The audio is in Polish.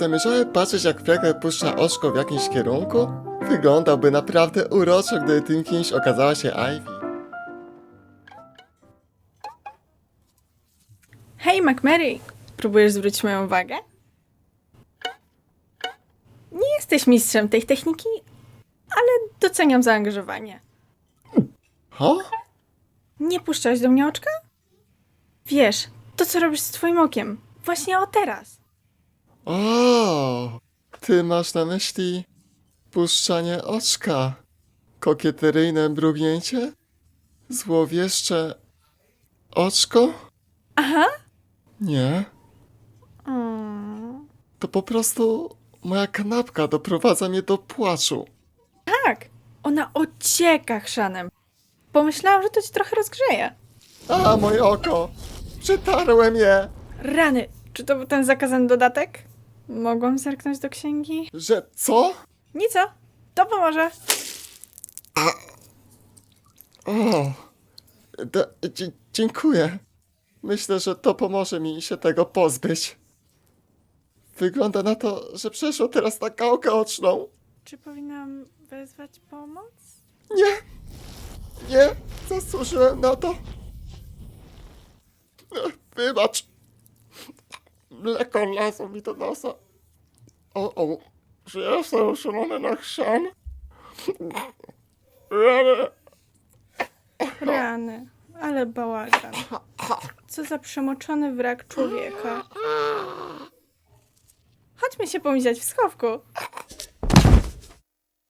Zamierzałem patrzeć jak Fregę puszcza oczko w jakimś kierunku? Wyglądałby naprawdę uroczo, gdyby tym kimś okazała się Ivy. Hej, McMary! Próbujesz zwrócić moją uwagę? Nie jesteś mistrzem tej techniki, ale doceniam zaangażowanie. Ho? Nie puszczałeś do mnie oczka? Wiesz, to co robisz z twoim okiem. Właśnie o teraz. O, ty masz na myśli puszczanie oczka, kokieteryjne mrugnięcie, złowieszcze oczko? Aha. Nie, Mm, to po prostu moja kanapka doprowadza mnie do płaczu. tak, ona ocieka chrzanem. Pomyślałam, że to ci trochę rozgrzeje. A, moje oko! Przetarłem je! Rany, czy to był ten zakazany dodatek? Mogłam zerknąć do księgi? Że co? Nico, to pomoże. O, d- dzie- dziękuję. Myślę, że to pomoże mi się tego pozbyć. Wygląda na to, że przeszło teraz na gałkę oczną. Czy powinnam wezwać pomoc? Nie, nie, zasłużyłem na to. Wybacz. Mleko lazło mi do nosa. O, o, czy jestem uszulony na chrzan? Rany. Rany, ale bałagan. Co za przemoczony wrak człowieka. Chodźmy się pomiziać w schowku.